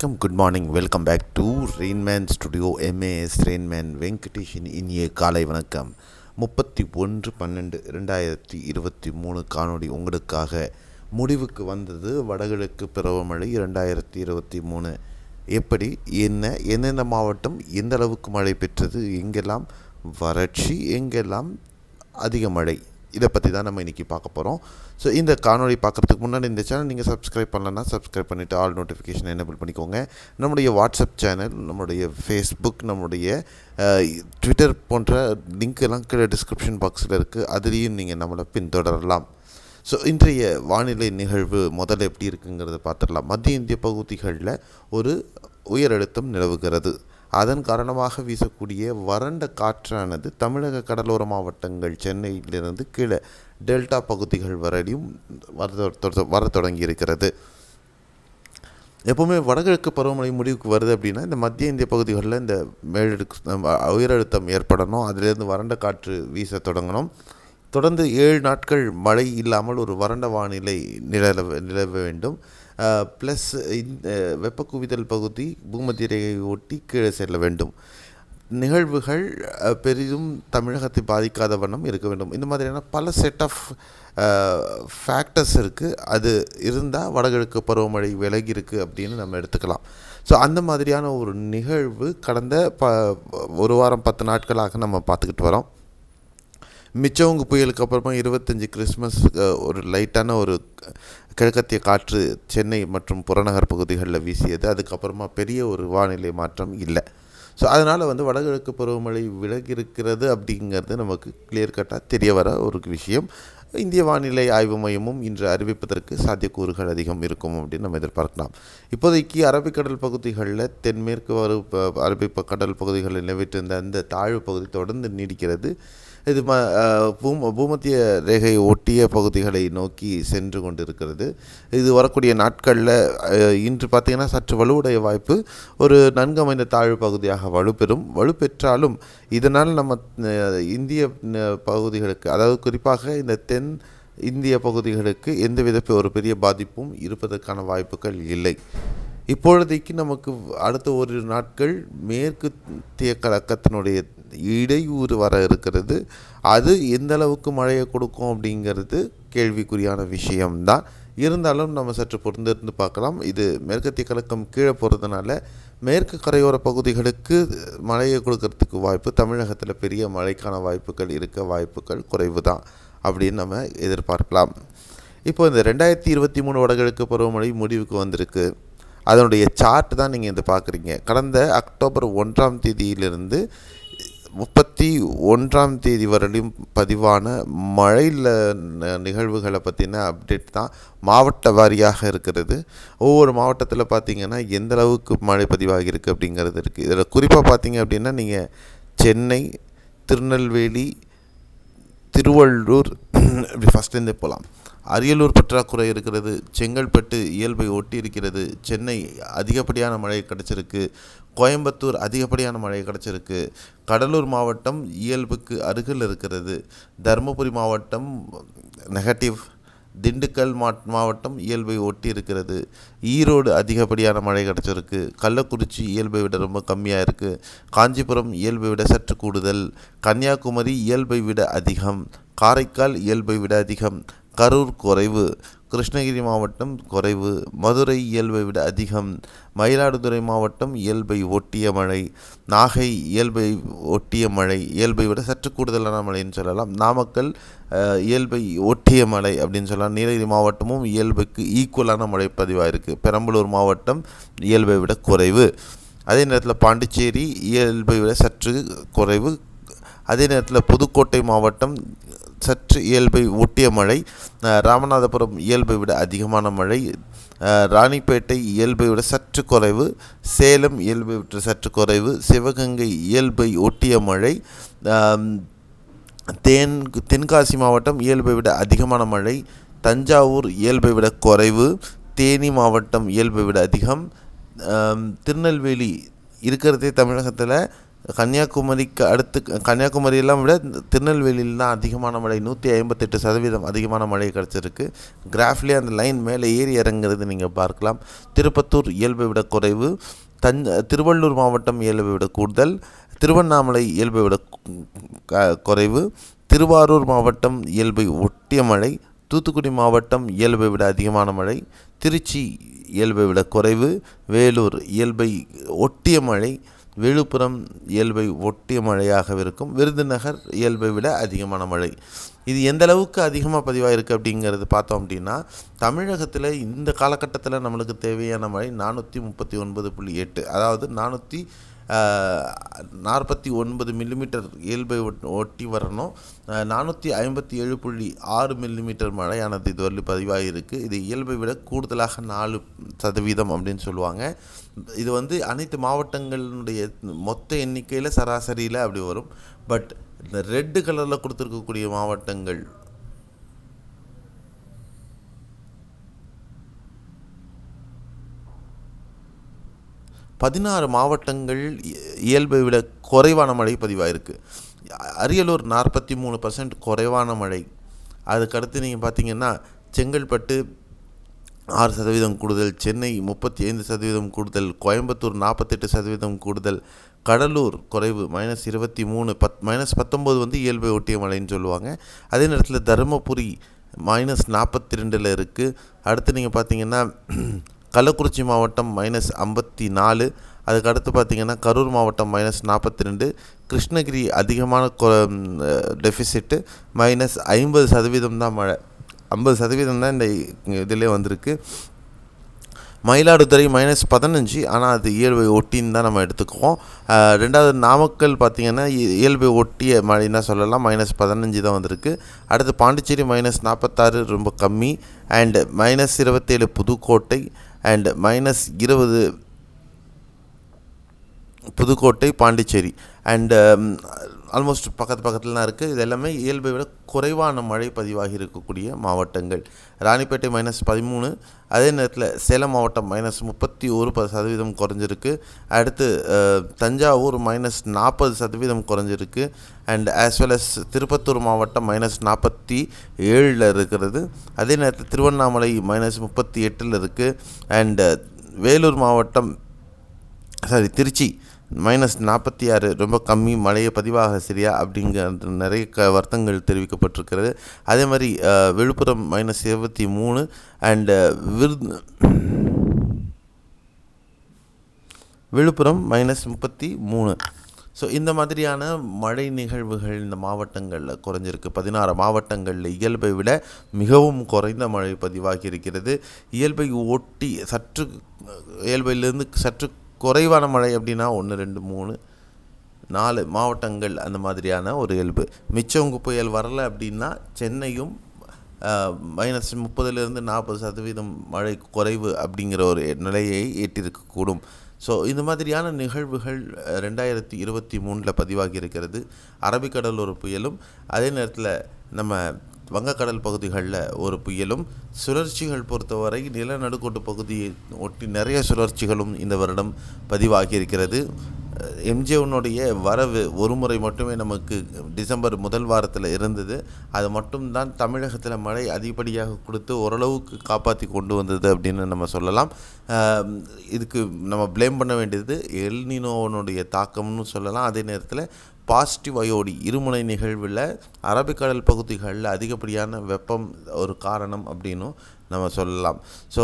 வணக்கம். Good morning welcome back to Rainman studio MAS Rainman வெங்கடேஷின் இனிய காலை வணக்கம். முப்பத்தி ஒன்று பன்னெண்டு ரெண்டாயிரத்தி இருபத்தி மூணு காணொளி உங்களுக்காக முடிவுக்கு வந்தது. வடகிழக்கு பருவமழை இரண்டாயிரத்தி இருபத்தி மூணு. எப்படி என்ன எந்தெந்த மாவட்டம் எந்த அளவுக்கு மழை பெற்றது எங்கெல்லாம் வறட்சி எங்கெல்லாம் அதிக மழை? இதை பற்றி தான் நம்ம இன்றைக்கி பார்க்க போகிறோம் ஸோ இந்த காணொலி பார்க்குறதுக்கு முன்னாடி இந்த சேனல் நீங்கள் சப்ஸ்கிரைப் பண்ணலன்னா சப்ஸ்கிரைப் பண்ணிவிட்டு ஆல் நோட்டிஃபிகேஷன் எனேபிள் பண்ணிக்கோங்க. நம்முடைய வாட்ஸ்அப் சேனல் நம்முடைய ஃபேஸ்புக் நம்முடைய ட்விட்டர் போன்ற லிங்க் எல்லாம் கீழே டிஸ்கிரிப்ஷன் பாக்ஸில் இருக்குது அதுலேயும் நீங்கள் நம்மளை பின்தொடரலாம். ஸோ இன்றைய வானிலை நிகழ்வு முதல்ல எப்படி இருக்குங்கிறத பார்த்துடலாம். மத்திய இந்திய பகுதிகளில் ஒரு உயரழுத்தம் நிலவுகிறது. அதன் காரணமாக வீசக்கூடிய வறண்ட காற்றானது தமிழக கடலோர மாவட்டங்கள் சென்னையிலிருந்து கீழே டெல்டா பகுதிகள் வரையும் வர தொ- வர தொடங்கி இருக்கிறது எப்போவுமே வடகிழக்கு பருவமழை முடிவுக்கு வருது அப்படின்னா இந்த மத்திய இந்திய பகுதிகளில் இந்த மேலடுக்கு உயரழுத்தம் ஏற்படணும். அதிலேருந்து வறண்ட காற்று வீச தொடங்கணும். தொடர்ந்து ஏழு நாட்கள் மழை இல்லாமல் ஒரு வறண்ட வானிலை நிலவ நிலவ வேண்டும். ப்ளஸ் இந்த வெப்ப குவிதல் பகுதி பூமத்திய ரேகையை ஒட்டி கீழே செல்ல வேண்டும். நிகழ்வுகள் பெரிதும் தமிழகத்தை பாதிக்காத வண்ணம் இருக்க வேண்டும். இந்த மாதிரியான பல செட் ஆஃப் ஃபேக்டர்ஸ் இருக்குது அது இருந்தால் வடகிழக்கு பருவமழை விலகி இருக்குது அப்படின்னு நம்ம எடுத்துக்கலாம். ஸோ அந்த மாதிரியான ஒரு நிகழ்வு கடந்த ப ஒரு வாரம் பத்து நாட்களாக நம்ம பார்த்துக்கிட்டு வரோம். மிச்சவங்க புயலுக்கு அப்புறமா இருபத்தஞ்சி கிறிஸ்மஸ் ஒரு லைட்டான ஒரு கிழக்கத்திய காற்று சென்னை மற்றும் புறநகர் பகுதிகளில் வீசியது. அதுக்கப்புறமா பெரிய ஒரு வானிலை மாற்றம் இல்லை. ஸோ அதனால் வந்து வடகிழக்கு பருவமழை விலகி இருக்கிறது அப்படிங்கிறது நமக்கு கிளியர் கட்டாக தெரிய வர ஒரு விஷயம். இந்திய வானிலை ஆய்வு மையமும் இன்று அறிவிப்பதற்கு சாத்தியக்கூறுகள் அதிகம் இருக்கும் அப்படின்னு நம்ம எதிர்பார்க்கலாம். இப்போதைக்கு அரபிக்கடல் பகுதிகளில் தென்மேற்கு வரு ப- கடல் பகுதிகளில் நிலவிட்டிருந்த அந்த தாழ்வு பகுதி தொடர்ந்து நீடிக்கிறது. இது ம பூம பூமத்திய ரேகையை ஒட்டிய பகுதிகளை நோக்கி சென்று கொண்டிருக்கிறது. இது வரக்கூடிய நாட்களில் இன்று பார்த்திங்கன்னா சற்று வலுவுடைய வாய்ப்பு. ஒரு நன்கு அமைந்த தாழ்வு பகுதியாக வலுப்பெறும். வலுப்பெற்றாலும் இதனால் நம்ம இந்திய பகுதிகளுக்கு அதாவது குறிப்பாக இந்த தென் இந்திய பகுதிகளுக்கு எந்தவித ஒரு பெரிய பாதிப்பும் இருப்பதற்கான வாய்ப்புகள் இல்லை. இப்பொழுதைக்கு நமக்கு அடுத்த ஒரு நாட்கள் மேற்கு திய இடையூறு வர இருக்கிறது. அது எந்த அளவுக்கு மழையை கொடுக்கும் அப்படிங்கிறது கேள்விக்குறியான விஷயம்தான். இருந்தாலும் நம்ம சற்று பொருந்திருந்து பார்க்கலாம். இது மேற்கத்திய கலக்கம் கீழே போகிறதுனால மேற்கு கரையோர பகுதிகளுக்கு மழையை கொடுக்கறதுக்கு வாய்ப்பு தமிழகத்தில் பெரிய மழைக்கான வாய்ப்புகள் இருக்க வாய்ப்புகள் குறைவு தான் அப்படின்னு நம்ம எதிர்பார்க்கலாம். இப்போ இந்த ரெண்டாயிரத்தி இருபத்தி மூணு வடகிழக்கு பருவமழை முடிவுக்கு வந்திருக்கு. அதனுடைய சார்ட் தான் நீங்கள் இந்த பார்க்குறீங்க. கடந்த அக்டோபர் ஒன்றாம் தேதியிலிருந்து முப்பத்தி ஒன்றாம் தேதி வரையிலும் பதிவான மழையில் நிகழ்வுகளை பற்றின அப்டேட் தான் மாவட்ட வாரியாக இருக்கிறது. ஒவ்வொரு மாவட்டத்தில் பார்த்திங்கன்னா எந்த அளவுக்கு மழை பதிவாகியிருக்கு அப்படிங்கிறது இருக்குது இதில் குறிப்பாக பார்த்தீங்க அப்படின்னா நீங்கள் சென்னை திருநெல்வேலி திருவள்ளூர் இப்படி ஃபஸ்ட்லேருந்தே போகலாம் அரியலூர் பற்றாக்குறை இருக்கிறது செங்கல்பட்டு இயல்பை ஒட்டி இருக்கிறது சென்னை அதிகப்படியான மழை கிடச்சிருக்கு கோயம்புத்தூர் அதிகப்படியான மழை கிடச்சிருக்கு கடலூர் மாவட்டம் இயல்புக்கு அருகில் இருக்கிறது தருமபுரி மாவட்டம் நெகட்டிவ் திண்டுக்கல் மாவட்டம் இயல்பை ஒட்டி இருக்கிறது ஈரோடு அதிகப்படியான மழை கிடச்சிருக்கு. கள்ளக்குறிச்சி இயல்பை விட ரொம்ப கம்மியாக இருக்குது காஞ்சிபுரம் இயல்பை விட சற்று கூடுதல். கன்னியாகுமரி இயல்பை விட அதிகம். காரைக்கால் இயல்பை விட அதிகம். கரூர் குறைவு. கிருஷ்ணகிரி மாவட்டம் குறைவு. மதுரை இயல்பை விட அதிகம். மயிலாடுதுறை மாவட்டம் இயல்பை ஒட்டிய மழை. நாகை இயல்பை ஒட்டிய மழை. இயல்பை விட சற்று கூடுதலான மழைன்னு சொல்லலாம். நாமக்கல் இயல்பை ஒட்டிய மழை அப்படின்னு சொல்லலாம். நீலகிரி மாவட்டமும் இயல்புக்கு ஈக்குவலான மழை பதிவாயிருக்கு பெரம்பலூர் மாவட்டம் இயல்பை விட குறைவு. அதே நேரத்தில் பாண்டிச்சேரி இயல்பை விட சற்று குறைவு. அதே நேரத்தில் புதுக்கோட்டை மாவட்டம் சற்று இயல்பை ஒட்டிய மழை ராமநாதபுரம் இயல்பை விட அதிகமான மழை ராணிப்பேட்டை இயல்பை விட சற்று குறைவு சேலம் இயல்பை விட சற்று குறைவு சிவகங்கை இயல்பை ஒட்டிய மழை தேன் தென்காசி மாவட்டம் இயல்பை விட அதிகமான மழை தஞ்சாவூர் இயல்பை விட குறைவு தேனி மாவட்டம் இயல்பை விட அதிகம் திருநெல்வேலி இருக்கிறதே தமிழகத்தில் கன்னியாகுமரிக்கு அடுத்து கன்னியாகுமரியெல்லாம் விட திருநெல்வேலியில் தான் அதிகமான மழை. நூற்றி ஐம்பத்தெட்டு சதவீதம் அதிகமான மழை கிடச்சிருக்கு. கிராஃப்லேயே அந்த லைன் மேலே ஏறி இறங்குறது நீங்கள் பார்க்கலாம். திருப்பத்தூர் இயல்பை விட குறைவு. தஞ் திருவள்ளூர் மாவட்டம் இயல்பை விட கூடுதல். திருவண்ணாமலை இயல்பை விட குறைவு. திருவாரூர் மாவட்டம் இயல்பை ஒட்டிய மழை. தூத்துக்குடி மாவட்டம் இயல்பை விட அதிகமான மழை. திருச்சி இயல்பை விட குறைவு. வேலூர் இயல்பை ஒட்டிய மழை. விழுப்புரம் இயல்பை ஒட்டிய மழையாக இருக்கும். விருதுநகர் இயல்பை விட அதிகமான மழை. இது எந்த அளவுக்கு அதிகமாக இருக்குது அப்படிங்கிறது பார்த்தோம் அப்படின்னா தமிழகத்தில் இந்த காலகட்டத்தில் நம்மளுக்கு தேவையான மழை நானூற்றி முப்பத்தி ஒன்பது புள்ளி எட்டு அதாவது நானூற்றி நாற்பத்தி ஒன்பது மில்லிமீட்டர் இயல்பை ஒட்டி வரணும். நானூற்றி ஐம்பத்தி ஏழு புள்ளி ஆறு மில்லிமீட்டர் மழையானது இதுவரை பதிவாகியிருக்கு இது இயல்பை விட கூடுதலாக நாலு சதவீதம் அப்படின்னு சொல்லுவாங்க. இது வந்து அனைத்து மாவட்டங்களினுடைய மொத்த எண்ணிக்கையில் சராசரியில் அப்படி வரும். பட் இந்த ரெட்டு கலரில் கொடுத்துருக்கக்கூடிய மாவட்டங்கள் பதினாறு மாவட்டங்கள் இயல்பை விட குறைவான மழை பதிவாயிருக்கு. அரியலூர் நாற்பத்தி மூணு பர்சன்ட் குறைவான மழை. அதுக்கடுத்து நீங்கள் பார்த்தீங்கன்னா செங்கல்பட்டு ஆறு சதவீதம் கூடுதல் சென்னை முப்பத்தி ஐந்து சதவீதம் கூடுதல் கோயம்புத்தூர் நாற்பத்தெட்டு சதவீதம் கூடுதல் கடலூர் குறைவு மைனஸ் இருபத்தி மூணு பத் மைனஸ் பத்தொம்போது வந்து இயல்பை ஒட்டிய மழைன்னு சொல்லுவாங்க. அதே நேரத்தில் தருமபுரி மைனஸ் நாற்பத்தி ரெண்டில் இருக்குது அடுத்து நீங்கள் பார்த்தீங்கன்னா கள்ளக்குறிச்சி மாவட்டம் மைனஸ் ஐம்பத்தி நாலு அதுக்கு அடுத்து பார்த்திங்கன்னா கரூர் மாவட்டம் மைனஸ் நாற்பத்தி ரெண்டு கிருஷ்ணகிரி அதிகமான டெஃபிசிட்டு மைனஸ் ஐம்பது சதவீதம் தான் மழை. ஐம்பது சதவீதம் தான் இந்த இதிலே வந்திருக்கு. மயிலாடுதுறை மைனஸ் பதினஞ்சு ஆனால் அது இயல்பை ஒட்டின்னு தான் நம்ம எடுத்துக்குவோம். ரெண்டாவது நாமக்கல் பார்த்திங்கன்னா இயல்பை ஒட்டிய மழைன்னா சொல்லலாம். மைனஸ் பதினஞ்சு தான் வந்திருக்கு. அடுத்து பாண்டிச்சேரி மைனஸ் நாற்பத்தாறு ரொம்ப கம்மி. அண்டு மைனஸ் இருபத்தேழு புதுக்கோட்டை அண்ட் மைனஸ் இருபது புதுக்கோட்டை பாண்டிச்சேரி. அண்டு ஆல்மோஸ்ட் பக்கத்து பக்கத்துலலாம் இருக்குது இது எல்லாமே இயல்பை விட குறைவான மழை பதிவாகி இருக்கக்கூடிய மாவட்டங்கள். ராணிப்பேட்டை மைனஸ் பதிமூணு அதே நேரத்தில் சேலம் மாவட்டம் மைனஸ் முப்பத்தி ஒரு ப சதவீதம் குறைஞ்சிருக்கு. அடுத்து தஞ்சாவூர் மைனஸ் நாற்பது சதவீதம் குறைஞ்சிருக்கு. And as well as Tirupattur மாவட்டம் மைனஸ் நாற்பத்தி ஏழில் இருக்கிறது. அதே நேரத்தில் திருவண்ணாமலை மைனஸ் முப்பத்தி எட்டில் இருக்குது அண்டு வேலூர் மாவட்டம் சாரி திருச்சி மைனஸ் நாற்பத்தி ஆறு ரொம்ப கம்மி மழையை பதிவாக சரியா அப்படிங்கிற நிறைய க வருத்தங்கள் தெரிவிக்கப்பட்டிருக்கிறது. அதே மாதிரி விழுப்புரம் மைனஸ் இருபத்தி மூணு அண்டு விருது விழுப்புரம் மைனஸ் முப்பத்தி மூணு. ஸோ இந்த மாதிரியான மழை நிகழ்வுகள் இந்த மாவட்டங்களில் குறைஞ்சிருக்கு. பதினாறு மாவட்டங்களில் இயல்பை விட மிகவும் குறைந்த மழை பதிவாகி இருக்கிறது. இயல்பை ஒட்டி சற்று இயல்பையிலிருந்து சற்று குறைவான மழை அப்படின்னா ஒன்று ரெண்டு மூணு நாலு மாவட்டங்கள் அந்த மாதிரியான ஒரு இயல்பு. மிச்சவங்க புயல் வரலை அப்படின்னா சென்னையும் மைனஸ் முப்பதுலேருந்து நாற்பது சதவீதம் மழை குறைவு அப்படிங்கிற ஒரு நிலையை எட்டியிருக்கக்கூடும் ஸோ இந்த மாதிரியான நிகழ்வுகள் ரெண்டாயிரத்தி இருபத்தி மூணில் பதிவாகி இருக்கிறது. அரபிக்கடல் ஒரு புயலும் அதே நேரத்தில் நம்ம வங்கக்கடல் பகுதிகளில் ஒரு புயலும் சுழற்சிகள் பொறுத்தவரை நிலநடுக்கோட்டு பகுதியை ஒட்டி நிறைய சுழற்சிகளும் இந்த வருடம் பதிவாகி இருக்கிறது எம்ஜிஓனுடைய வரவு ஒரு முறை மட்டுமே நமக்கு டிசம்பர் முதல் வாரத்தில் இருந்தது. அது மட்டும்தான் தமிழகத்தில் மழை அதிகப்படியாக கொடுத்து ஓரளவுக்கு காப்பாற்றி கொண்டு வந்தது அப்படின்னு நம்ம சொல்லலாம். இதுக்கு நம்ம ப்ளேம் பண்ண வேண்டியது எல்னினோவனுடைய தாக்கம்னு சொல்லலாம். அதே நேரத்தில் பாசிட்டிவ் அயோடி இருமுனை நிகழ்வில் அரபிக்கடல் பகுதிகளில் அதிகப்படியான வெப்பம் ஒரு காரணம் அப்படின்னும் நம்ம சொல்லலாம். ஸோ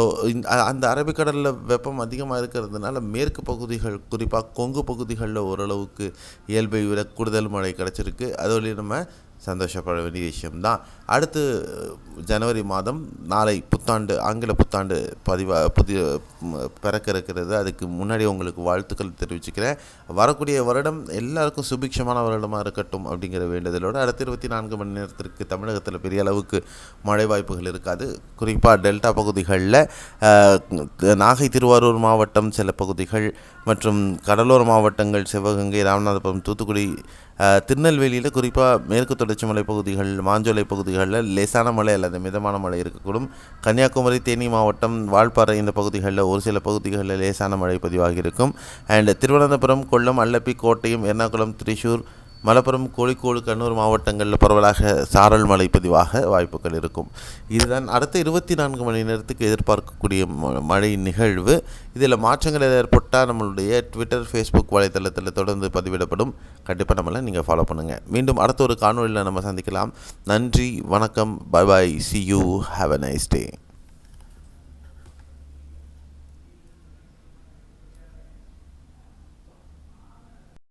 அந்த அரபிக்கடலில் வெப்பம் அதிகமாக இருக்கிறதுனால மேற்கு பகுதிகள் குறிப்பாக கொங்கு பகுதிகளில் ஓரளவுக்கு இயல்பை விட கூடுதல் மழை கிடச்சிருக்கு. அதோடய நம்ம சந்தோஷப்பட வேண்டிய விஷயம்தான். அடுத்து ஜனவரி மாதம் நாளை புத்தாண்டு ஆங்கில புத்தாண்டு பதிவாக புதிய பிறக்க இருக்கிறது. அதுக்கு முன்னாடி உங்களுக்கு வாழ்த்துக்கள் தெரிவிச்சுக்கிறேன். வரக்கூடிய வருடம் எல்லாருக்கும் சுபிக்ஷமான வருடமாக இருக்கட்டும் அப்படிங்கிற வேண்டுதலோடு அடுத்த இருபத்தி நான்கு மணி நேரத்திற்கு தமிழகத்தில் பெரிய அளவுக்கு மழை வாய்ப்புகள் இருக்காது. குறிப்பாக டெல்டா பகுதிகளில் நாகை திருவாரூர் மாவட்டம் சில பகுதிகள் மற்றும் கடலோர மாவட்டங்கள் சிவகங்கை ராமநாதபுரம் தூத்துக்குடி திருநெல்வேலியில் குறிப்பாக மேற்கு தொடர்ச்சி மலை பகுதிகள் மாஞ்சோலை பகுதிகளில் லேசான மழை அல்லது மிதமான மழை இருக்கக்கூடும். கன்னியாகுமரி தேனி மாவட்டம் வால்பாறை இந்த பகுதிகளில் ஒரு சில பகுதிகளில் லேசான மழை பதிவாகி இருக்கும் அண்ட் திருவனந்தபுரம் கொல்லம் அல்லப்பி கோட்டயம் எர்ணாகுளம் திரிசூர் மலப்புரம் கோழிக்கோடு கண்ணூர் மாவட்டங்களில் பரவலாக சாரல் மழை பதிவாக வாய்ப்புகள் இருக்கும். இதுதான் அடுத்த இருபத்தி நான்கு மணி நேரத்துக்கு எதிர்பார்க்கக்கூடிய ம- மழை நிகழ்வு. இதில் மாற்றங்கள் ஏற்பட்டால் நம்மளுடைய ட்விட்டர் ஃபேஸ்புக் வலைத்தளத்தில் தொடர்ந்து பதிவிடப்படும். கண்டிப்பாக நம்மளை நீங்கள் ஃபாலோ பண்ணுங்கள் மீண்டும் அடுத்த ஒரு காணொலியில் நம்ம சந்திக்கலாம். நன்றி வணக்கம் bye bye see you have a nice day